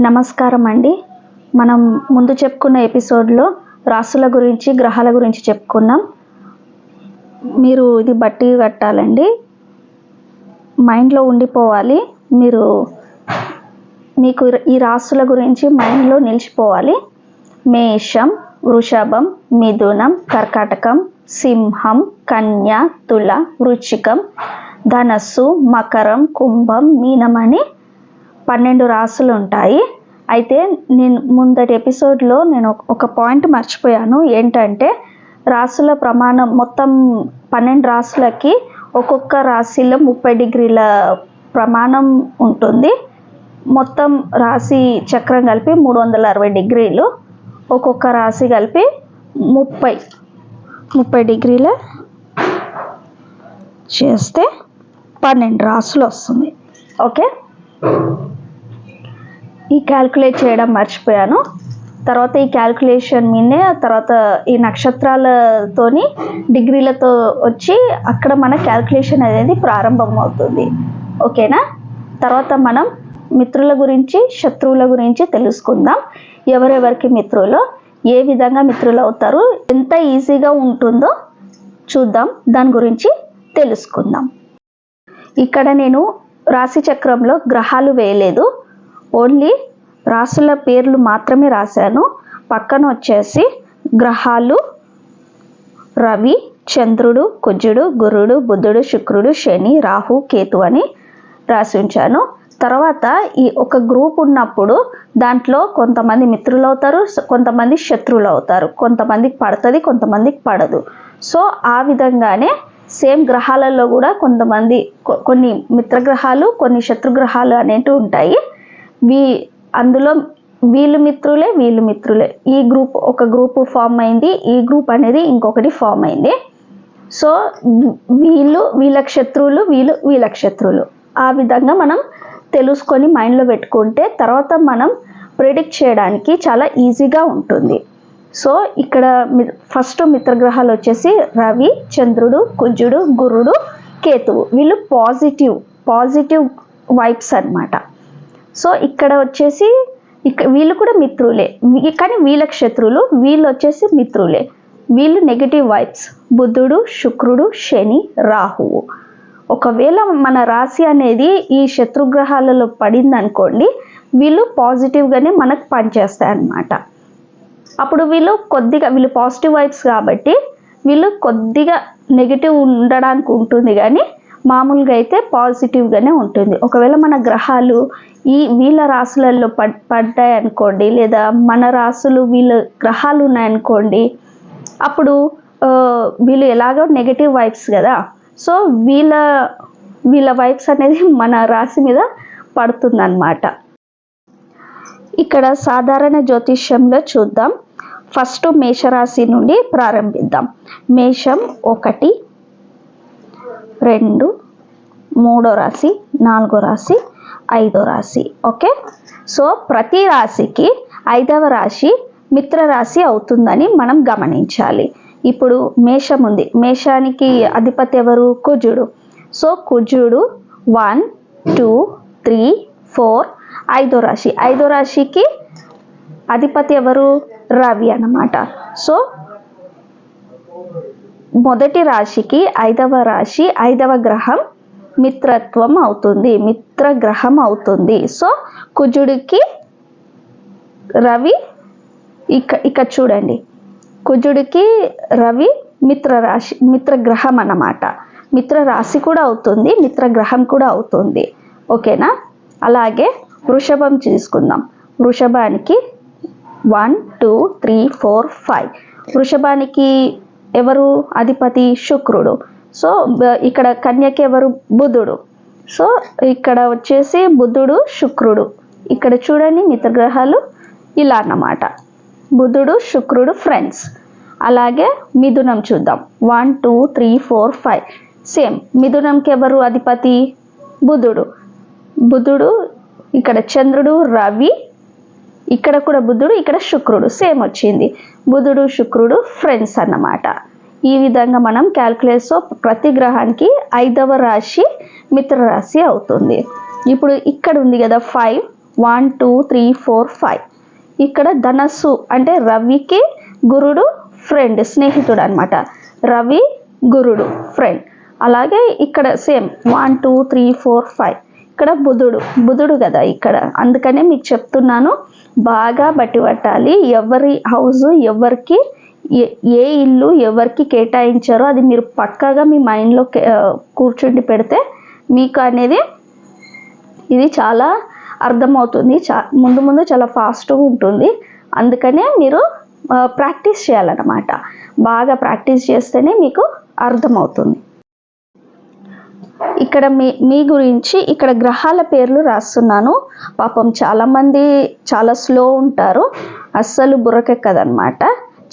నమస్కారం అండి మనం ముందు చెప్పుకున్న ఎపిసోడ్లో రాసుల గురించి గ్రహాల గురించి చెప్పుకున్నాం. మీరు ఇది బట్టి కట్టాలండి. మైండ్లో ఉండిపోవాలి. మీరు మీకు ఈ రాసుల గురించి మైండ్లో నిలిచిపోవాలి. మేషం వృషభం మిథునం కర్కాటకం సింహం కన్య తుల వృచ్చికం ధనస్సు మకరం కుంభం మీనం అని పన్నెండు రాసులు ఉంటాయి. అయితే నేను ముందటి ఎపిసోడ్లో నేను ఒక పాయింట్ మర్చిపోయాను. ఏంటంటే రాసుల ప్రమాణం మొత్తం పన్నెండు రాసులకి ఒక్కొక్క రాశిలో ముప్పై డిగ్రీల ప్రమాణం ఉంటుంది. మొత్తం రాశి చక్రం కలిపి మూడు వందల అరవై డిగ్రీలు ఒక్కొక్క రాశి కలిపి ముప్పై ముప్పై డిగ్రీల చేస్తే పన్నెండు రాసులు వస్తుంది. ఓకే? ఈ క్యాల్కులేట్ చేయడం మర్చిపోయాను. తర్వాత ఈ క్యాల్కులేషన్ మీదే తర్వాత ఈ నక్షత్రాలతోని డిగ్రీలతో వచ్చి అక్కడ మన క్యాల్కులేషన్ అనేది ప్రారంభం అవుతుంది ఓకేనా? తర్వాత మనం మిత్రుల గురించి శత్రువుల గురించి తెలుసుకుందాం. ఎవరెవరికి మిత్రులు ఏ విధంగా మిత్రులు అవుతారు ఎంత ఈజీగా ఉంటుందో చూద్దాం. దాని గురించి తెలుసుకుందాం. ఇక్కడ నేను రాశి చక్రంలో గ్రహాలు వేయలేదు. ఓన్లీ రాసుల పేర్లు మాత్రమే రాశాను. పక్కన వచ్చేసి గ్రహాలు రవి చంద్రుడు కుజుడు గురుడు బుధుడు శుక్రుడు శని రాహు కేతు అని రాసి ఉంచాను. తర్వాత ఈ ఒక గ్రూప్ ఉన్నప్పుడు దాంట్లో కొంతమంది మిత్రులు అవుతారు కొంతమంది శత్రువులు అవుతారు. కొంతమందికి పడుతుంది కొంతమందికి పడదు. సో ఆ విధంగానే సేమ్ గ్రహాలలో కూడా కొంతమంది కొన్ని మిత్రగ్రహాలు కొన్ని శత్రుగ్రహాలు అనేటివి ఉంటాయి. వీ అందులో వీళ్ళు మిత్రులే వీళ్ళు మిత్రులే. ఈ గ్రూప్ ఒక గ్రూప్ ఫామ్ అయింది ఈ గ్రూప్ అనేది ఇంకొకటి ఫామ్ అయింది. సో వీళ్ళు వీళ్ళకి శత్రువులు వీళ్ళు వీళ్ళకి శత్రువులు. ఆ విధంగా మనం తెలుసుకొని మైండ్లో పెట్టుకుంటే తర్వాత మనం ప్రిడిక్ట్ చేయడానికి చాలా ఈజీగా ఉంటుంది. సో ఇక్కడ ఫస్ట్ మిత్రగ్రహాలు వచ్చేసి రవి చంద్రుడు కుజుడు గురుడు కేతువు. వీళ్ళు పాజిటివ్ పాజిటివ్ వైబ్స్ అనమాట సో ఇక్కడ వచ్చేసి ఇక వీళ్ళు కూడా మిత్రులే. కానీ వీళ్ళకి శత్రువులు వీళ్ళు వచ్చేసి మిత్రులే. వీళ్ళు నెగిటివ్ వైబ్స్ బుద్ధుడు శుక్రుడు శని రాహువు. ఒకవేళ మన రాశి అనేది ఈ శత్రుగ్రహాలలో పడింది అనుకోండి వీళ్ళు పాజిటివ్గానే మనకు పనిచేస్తాయి అన్నమాట అప్పుడు వీళ్ళు కొద్దిగా వీళ్ళు పాజిటివ్ వైబ్స్ కాబట్టి వీళ్ళు కొద్దిగా నెగిటివ్ ఉండడానికి ఉంటుంది కానీ మామూలుగా అయితే పాజిటివ్గానే ఉంటుంది. ఒకవేళ మన గ్రహాలు ఈ వీళ్ళ రాసులలో పడ్ పడ్డాయి అనుకోండి లేదా మన రాసులు వీళ్ళ గ్రహాలు ఉన్నాయనుకోండి అప్పుడు వీళ్ళు ఎలాగో నెగటివ్ వైబ్స్ కదా. సో వీళ్ళ వీళ్ళ వైబ్స్ అనేది మన రాశి మీద పడుతుందన్నమాట. ఇక్కడ సాధారణ జ్యోతిష్యంలో చూద్దాం. ఫస్ట్ మేషరాశి నుండి ప్రారంభిద్దాం. మేషం ఒకటి రెండు మూడో రాశి నాలుగో రాశి ఐదో రాశి. ఓకే? సో ప్రతి రాశికి ఐదవ రాశి మిత్ర రాశి అవుతుందని మనం గమనించాలి. ఇప్పుడు మేషం ఉంది. మేషానికి అధిపతి ఎవరు? కుజుడు. సో కుజుడు వన్ టూ త్రీ ఫోర్ ఐదో రాశి. ఐదో రాశికి అధిపతి ఎవరు? రవి అన్నమాట. సో మొదటి రాశికి ఐదవ రాశి ఐదవ గ్రహం మిత్రత్వం అవుతుంది మిత్ర గ్రహం అవుతుంది. సో కుజుడికి రవి ఇక ఇక్కడ చూడండి. కుజుడికి రవి మిత్ర రాశి మిత్రగ్రహం అన్నమాట. మిత్ర రాశి కూడా అవుతుంది మిత్రగ్రహం కూడా అవుతుంది. ఓకేనా? అలాగే వృషభం తీసుకుందాం వృషభానికి one two three four five. వృషభానికి ఎవరు? అధిపతి శుక్రుడు. సో ఇక్కడ కన్యకి ఎవరు? బుధుడు. సో ఇక్కడ వచ్చేసి బుధుడు శుక్రుడు. ఇక్కడ చూడండి మిత్రగ్రహాలు ఇలా అన్నమాట. బుధుడు శుక్రుడు ఫ్రెండ్స్ అలాగే మిథునం చూద్దాం. One two three four five same మిథునంకి ఎవరు? అధిపతి? బుధుడు. బుధుడు ఇక్కడ చంద్రుడు రవి ఇక్కడ కూడా బుధుడు ఇక్కడ శుక్రుడు. సేమ్ వచ్చింది. బుధుడు శుక్రుడు ఫ్రెండ్స్ అన్నమాట. ఈ విధంగా మనం క్యాల్కులేట్స్లో ప్రతి గ్రహానికి ఐదవ రాశి మిత్ర రాశి అవుతుంది. ఇప్పుడు ఇక్కడ ఉంది కదా five one two three four five ఇక్కడ ధనస్సు అంటే రవికి గురుడు ఫ్రెండ్ స్నేహితుడు అనమాట రవి గురుడు ఫ్రెండ్ అలాగే ఇక్కడ same one two three four five ఇక్కడ బుధుడు బుధుడు కదా ఇక్కడ. అందుకనే మీకు చెప్తున్నాను బాగా బట్టి పట్టాలి. ఎవరి హౌస్ ఎవరికి ఏ ఏ ఇల్లు ఎవరికి కేటాయించారో అది మీరు పక్కాగా మీ మైండ్లో కూర్చుండి పెడితే మీకు అనేది ఇది చాలా అర్థమవుతుంది. చా ముందు ముందు చాలా ఫాస్ట్గా ఉంటుంది. అందుకనే మీరు ప్రాక్టీస్ చేయాలన్నమాట. బాగా ప్రాక్టీస్ చేస్తేనే మీకు అర్థమవుతుంది. ఇక్కడ మీ మీ గురించి ఇక్కడ గ్రహాల పేర్లు రాస్తున్నాను. పాపం చాలామంది చాలా స్లో ఉంటారు. అస్సలు బుర్రకెక్కదనమాట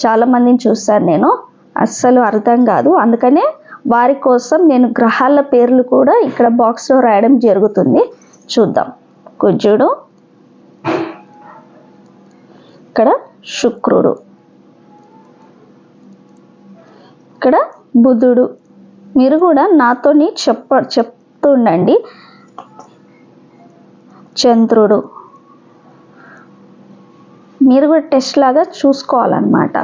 చాలామందిని చూశాను నేను. అస్సలు అర్థం కాదు. అందుకనే వారి కోసం నేను గ్రహాల పేర్లు కూడా ఇక్కడ బాక్స్లో రాయడం జరుగుతుంది. చూద్దాం. కుజుడు ఇక్కడ శుక్రుడు. ఇక్కడ బుధుడు. మీరు కూడా నాతోని చెప్ప చెప్తుండండి. చంద్రుడు మీరు కూడా టెస్ట్ లాగా చూసుకోవాలన్నమాట.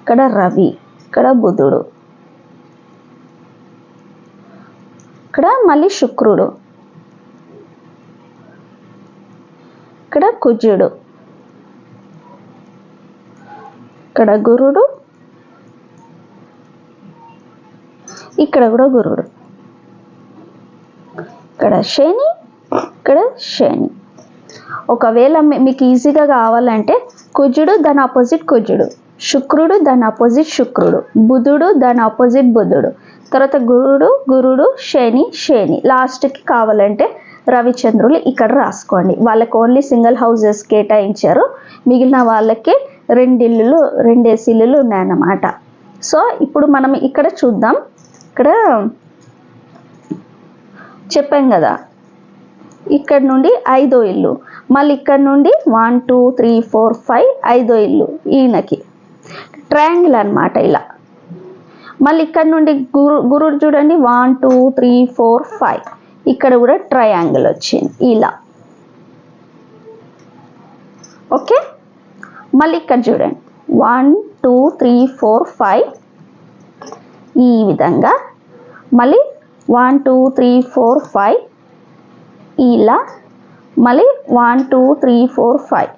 ఇక్కడ రవి ఇక్కడ బుధుడు ఇక్కడ మళ్ళీ శుక్రుడు ఇక్కడ కుజుడు ఇక్కడ గురుడు ఇక్కడ కూడా గురుడు ఇక్కడ శని ఇక్కడ శని. ఒకవేళ మీకు ఈజీగా కావాలంటే కుజుడు దాని ఆపోజిట్ కుజుడు. శుక్రుడు దాని ఆపోజిట్ శుక్రుడు. బుధుడు దాని ఆపోజిట్ బుధుడు. తర్వాత గురుడు గురుడు శని శని. లాస్ట్కి కావాలంటే రవిచంద్రులు ఇక్కడ రాసుకోండి. వాళ్ళకి ఓన్లీ సింగిల్ హౌజెస్ కేటాయించారు. మిగిలిన వాళ్ళకి రెండు ఇల్లులు రెండేసి ఇల్లులు ఉన్నాయన్నమాట. సో ఇప్పుడు మనం ఇక్కడ చూద్దాం. ఇక్కడ చెప్పాం కదా. ఇక్కడ నుండి ఐదో ఇల్లు. మళ్ళీ ఇక్కడ నుండి one two three four five ఐదో ఇల్లు ఈయనకి. ట్రయాంగిల్ అనమాట ఇలా. మళ్ళీ ఇక్కడ నుండి గురు గురుడు చూడండి. One two three four five. ఇక్కడ కూడా ట్రయాంగిల్ వచ్చింది ఇలా. ఓకే? మళ్ళీ ఇక్కడ చూడండి. One two three four five ఈ విధంగా మళ్ళీ one two three four five ఇలా మళ్ళీ one two three four five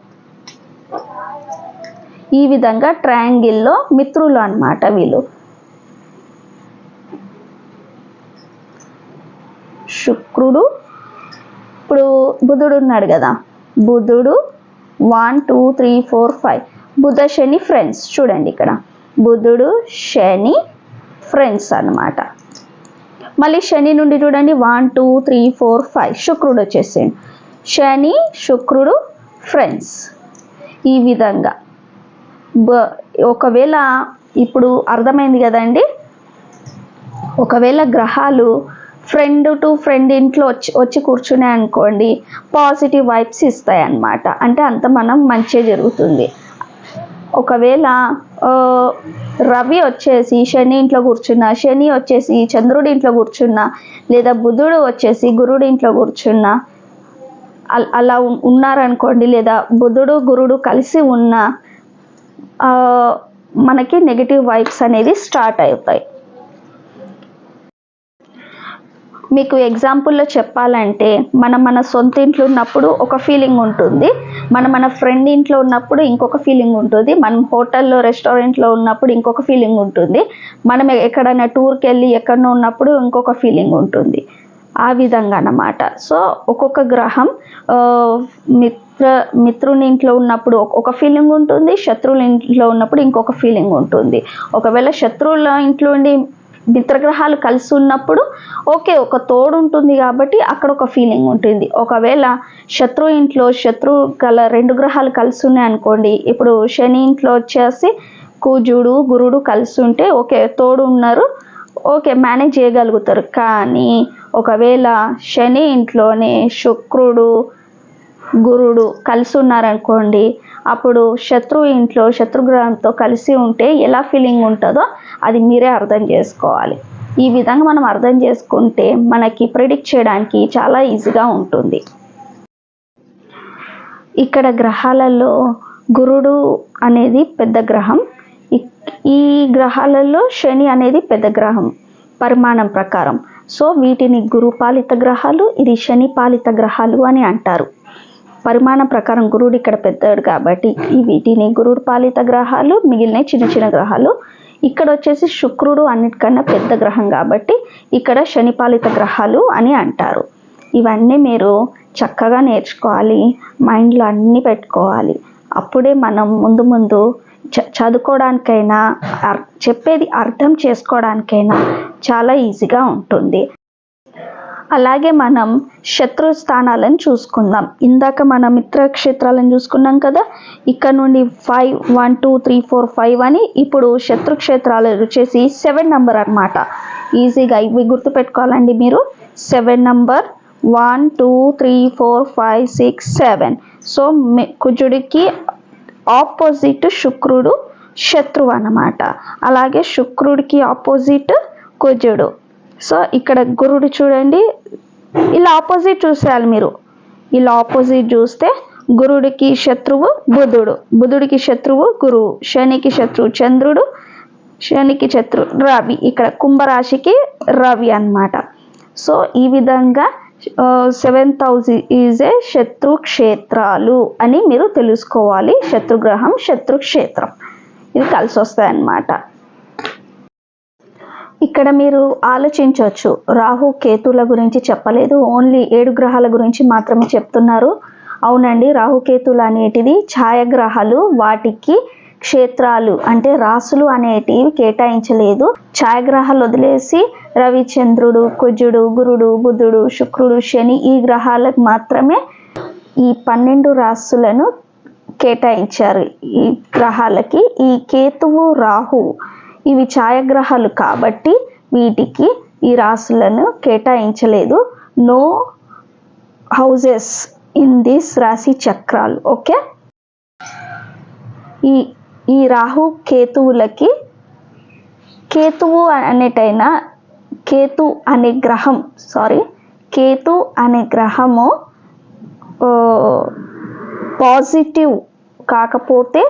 ఈ విధంగా ట్రయాంగిల్లో మిత్రులు అనమాట వీళ్ళు. శుక్రుడు ఇప్పుడు బుధుడు ఉన్నాడు కదా. బుధుడు one two three four five బుధ శని ఫ్రెండ్స్ చూడండి ఇక్కడ. బుధుడు శని ఫ్రెండ్స్ అన్నమాట. మళ్ళీ శని నుండి చూడండి. One two three four five శుక్రుడు వచ్చేసేయండి. శని శుక్రుడు ఫ్రెండ్స్ ఈ విధంగా. బ ఒకవేళ ఇప్పుడు అర్థమైంది కదండి? ఒకవేళ గ్రహాలు ఫ్రెండ్ టు ఫ్రెండ్ ఇంట్లో వచ్చి వచ్చి కూర్చున్నాయి అనుకోండి పాజిటివ్ వైబ్స్ ఇస్తాయి అన్నమాట అంటే అంత మనం మంచిగా జరుగుతుంది. ఒకవేళ రవి వచ్చేసి శని ఇంట్లో కూర్చున్నా శని వచ్చేసి చంద్రుడి ఇంట్లో కూర్చున్నా లేదా బుధుడు వచ్చేసి గురుడి ఇంట్లో కూర్చున్నా అలా ఉన్నారనుకోండి లేదా బుధుడు గురుడు కలిసి ఉన్న మనకి నెగిటివ్ వైబ్స్ అనేది స్టార్ట్ అవుతాయి. మీకు ఎగ్జాంపుల్లో చెప్పాలంటే మనం మన సొంత ఇంట్లో ఉన్నప్పుడు ఒక ఫీలింగ్ ఉంటుంది. మనం మన ఫ్రెండ్ ఇంట్లో ఉన్నప్పుడు ఇంకొక ఫీలింగ్ ఉంటుంది. మనం హోటల్లో రెస్టారెంట్లో ఉన్నప్పుడు ఇంకొక ఫీలింగ్ ఉంటుంది. మనం ఎక్కడైనా టూర్కి వెళ్ళి ఎక్కడో ఉన్నప్పుడు ఇంకొక ఫీలింగ్ ఉంటుంది. ఆ విధంగా అన్నమాట. సో ఒక్కొక్క గ్రహం మిత్ర మిత్రుని ఇంట్లో ఉన్నప్పుడు ఒక ఫీలింగ్ ఉంటుంది. శత్రువుల ఇంట్లో ఉన్నప్పుడు ఇంకొక ఫీలింగ్ ఉంటుంది. ఒకవేళ శత్రువుల ఇంట్లో ఉండి మిత్రగ్రహాలు కలిసి ఉన్నప్పుడు ఓకే ఒక తోడు ఉంటుంది కాబట్టి అక్కడ ఒక ఫీలింగ్ ఉంటుంది. ఒకవేళ శత్రు ఇంట్లో శత్రు గల రెండు గ్రహాలు కలిసి ఉన్నాయి అనుకోండి ఇప్పుడు శని ఇంట్లో వచ్చేసి కూజుడు గురుడు కలిసి ఉంటే ఓకే తోడు ఉన్నారు ఓకే మేనేజ్ చేయగలుగుతారు. కానీ ఒకవేళ శని ఇంట్లోనే శుక్రుడు గురుడు కలిసి ఉన్నారనుకోండి అప్పుడు శత్రు ఇంట్లో శత్రుగ్రహంతో కలిసి ఉంటే ఎలా ఫీలింగ్ ఉంటుందో అది మీరే అర్థం చేసుకోవాలి. ఈ విధంగా మనం అర్థం చేసుకుంటే మనకి ప్రిడిక్ట్ చేయడానికి చాలా ఈజీగా ఉంటుంది. ఇక్కడ గ్రహాలలో గురుడు అనేది పెద్ద గ్రహం. ఈ గ్రహాలలో శని అనేది పెద్ద గ్రహం. పరిమాణం ప్రకారం. సో వీటిని గురు పాలిత గ్రహాలు ఇది శని పాలిత గ్రహాలు అని అంటారు. పరిమాణం ప్రకారం గురుడు ఇక్కడ పెద్దాడు కాబట్టి వీటిని గురుడు పాలిత గ్రహాలు మిగిలిన చిన్న చిన్న గ్రహాలు. ఇక్కడ వచ్చేసి శుక్రుడు అన్నిటికన్నా పెద్ద గ్రహం కాబట్టి ఇక్కడ శనిపాలిత గ్రహాలు అని అంటారు. ఇవన్నీ మీరు చక్కగా నేర్చుకోవాలి మైండ్లో అన్నీ పెట్టుకోవాలి. అప్పుడే మనం ముందు ముందు చ చదువుకోవడానికైనా అర్- చెప్పేది అర్థం చేసుకోవడానికైనా చాలా ఈజీగా ఉంటుంది. అలాగే మనం శత్రు స్థానాలను చూసుకుందాం. ఇందాక మన మిత్రక్షేత్రాలను చూసుకున్నాం కదా ఇక్కడ నుండి five one two three four five అని ఇప్పుడు శత్రు క్షేత్రాలు వచ్చేసి సెవెన్ నంబర్ అన్నమాట. ఈజీగా ఇవి గుర్తుపెట్టుకోవాలండి మీరు. Seven number one two three four five six seven so కుజుడికి ఆపోజిట్ శుక్రుడు శత్రువు అన్నమాట. అలాగే శుక్రుడికి ఆపోజిట్ కుజుడు. సో ఇక్కడ గురుడు చూడండి ఇలా ఆపోజిట్ చూసేయాలి మీరు. ఇలా ఆపోజిట్ చూస్తే గురుడికి శత్రువు బుధుడు. బుధుడికి శత్రువు గురువు. శనికి శత్రువు చంద్రుడు. శనికి శత్రు రవి. ఇక్కడ కుంభరాశికి రవి అన్నమాట. సో ఈ విధంగా సెవెంత్ హౌస్ ఈజ్ ఏ శత్రు క్షేత్రాలు అని మీరు తెలుసుకోవాలి. శత్రుగ్రహం శత్రు క్షేత్రం. ఇది కలిసి వస్తాయి అన్నమాట ఇక్కడ మీరు ఆలోచించవచ్చు. రాహు కేతుల గురించి చెప్పలేదు. ఓన్లీ ఏడు గ్రహాల గురించి మాత్రమే చెప్తున్నారు. అవునండి రాహుకేతులు అనేటివి ఛాయాగ్రహాలు వాటికి క్షేత్రాలు అంటే రాసులు అనేటివి కేటాయించలేదు. ఛాయాగ్రహాలు వదిలేసి రవిచంద్రుడు కుజుడు గురుడు బుధుడు శుక్రుడు శని ఈ గ్రహాలకు మాత్రమే ఈ పన్నెండు రాసులను కేటాయించారు ఈ గ్రహాలకి. ఈ కేతువు రాహు ఇవి ఛాయాగ్రహాలు కాబట్టి వీటికి ఈ రాశులను కేటాయించలేదు. నో హౌజెస్ ఇన్ దిస్ రాశి చక్రాలు. ఓకే ఈ ఈ రాహు కేతువులకి కేతువు అనేటైనా కేతు అనే గ్రహం సారీ కేతు అనే గ్రహము uh, పాజిటివ్ కాకపోతే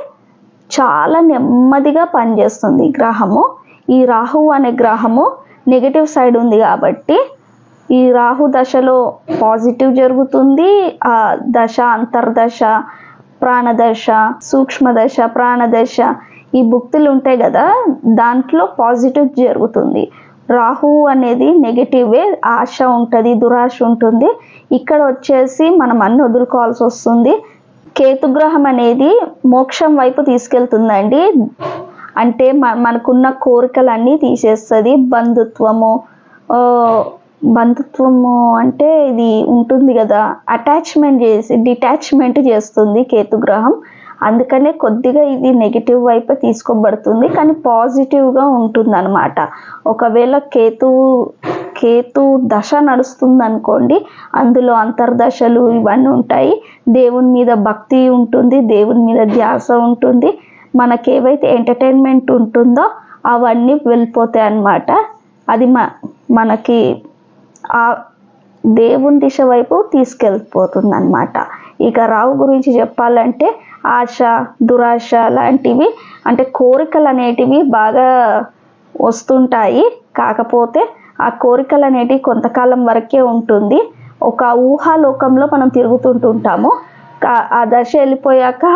చాలా నెమ్మదిగా పనిచేస్తుంది గ్రహము. ఈ రాహు అనే గ్రహము నెగిటివ్ సైడ్ ఉంది కాబట్టి ఈ రాహు దశలో పాజిటివ్ జరుగుతుంది. ఆ దశ అంతర్దశ ప్రాణదశ సూక్ష్మదశ ప్రాణదశ ఈ భుక్తులు ఉంటాయి కదా దాంట్లో పాజిటివ్ జరుగుతుంది. రాహు అనేది నెగిటివే ఆశ ఉంటుంది దురాశ ఉంటుంది. ఇక్కడ వచ్చేసి మనం అన్ని వదులుకోవాల్సి వస్తుంది. కేతుగ్రహం అనేది మోక్షం వైపు తీసుకెళ్తుందండి. అంటే మ మనకున్న కోరికలన్నీ తీసేస్తుంది. బంధుత్వము బంధుత్వము అంటే ఇది ఉంటుంది కదా. అటాచ్మెంట్ చేసి డిటాచ్మెంట్ చేస్తుంది కేతుగ్రహం. అందుకనే కొద్దిగా ఇది నెగిటివ్ వైపు తీసుకోబడుతుంది. కానీ పాజిటివ్గా ఉంటుంది అనమాట ఒకవేళ కేతువు కేతు దశ నడుస్తుంది అనుకోండి అందులో అంతర్దశలు ఇవన్నీ ఉంటాయి. దేవుని మీద భక్తి ఉంటుంది దేవుని మీద ధ్యాస ఉంటుంది. మనకి ఏవైతే ఎంటర్టైన్మెంట్ ఉంటుందో అవన్నీ వెళ్ళిపోతాయి అన్నమాట. అది మ మనకి ఆ దేవుని దిశ వైపు తీసుకెళ్ళిపోతుంది అనమాట ఇక రావు గురించి చెప్పాలంటే ఆశ దురాశ లాంటివి అంటే కోరికలు అనేటివి బాగా వస్తుంటాయి. కాకపోతే ఆ కోరికలు అనేటివి కొంతకాలం వరకే ఉంటుంది. ఒక ఊహాలోకంలో మనం తిరుగుతుంటుంటాము. కా- ఆ దశ వెళ్ళిపోయాక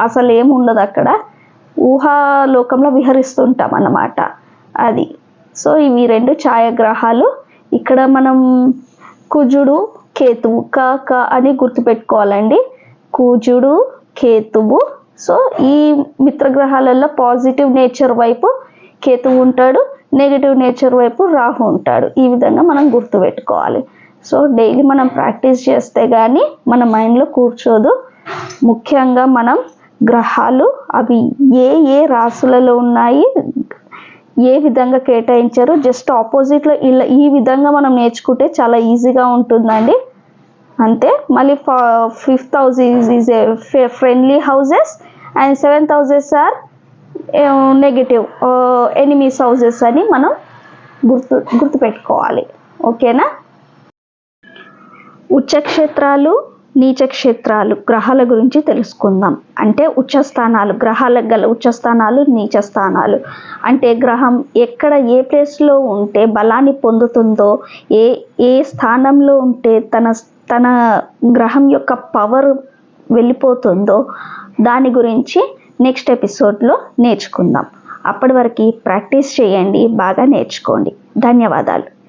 అసలు ఏముండదు ఉండదు అక్కడ. ఊహాలోకంలో విహరిస్తుంటాం అన్నమాట. అది. సో ఇవి రెండు ఛాయాగ్రహాలు. ఇక్కడ మనం కుజుడు కేతువు క క అని గుర్తుపెట్టుకోవాలండి. కుజుడు కేతువు. సో ఈ మిత్రగ్రహాలలో పాజిటివ్ నేచర్ వైపు కేతువు ఉంటాడు. నెగిటివ్ నేచర్ వైపు రాహు ఉంటాడు. ఈ విధంగా మనం గుర్తుపెట్టుకోవాలి సో డైలీ మనం ప్రాక్టీస్ చేస్తే కానీ మన మైండ్లో కూర్చోదు. ముఖ్యంగా మనం గ్రహాలు అవి ఏ ఏ రాసులలో ఉన్నాయి ఏ విధంగా కేటాయించారు జస్ట్ ఆపోజిట్లో ఇలా ఈ విధంగా మనం నేర్చుకుంటే చాలా ఈజీగా ఉంటుందండి. అంతే. మళ్ళీ fifth house is is friendly houses and seventh houses are negative enemies houses అని మనం గుర్తు గుర్తుపెట్టుకోవాలి. ఓకేనా? ఉచ్చక్షేత్రాలు నీచ క్షేత్రాలు గ్రహాల గురించి తెలుసుకుందాం. అంటే ఉచ్చస్థానాలు గ్రహాలకు గల ఉచ్చస్థానాలు స్థానాలు నీచ స్థానాలు అంటే గ్రహం ఎక్కడ ఏ ప్లేస్లో ఉంటే బలాన్ని పొందుతుందో ఏ ఏ స్థానంలో ఉంటే తన తన గ్రహం యొక్క పవర్ వెళ్ళిపోతుందో దాని గురించి నెక్స్ట్ ఎపిసోడ్లో నేర్చుకుందాం. అప్పటి వరకు ప్రాక్టీస్ చేయండి బాగా నేర్చుకోండి. ధన్యవాదాలు.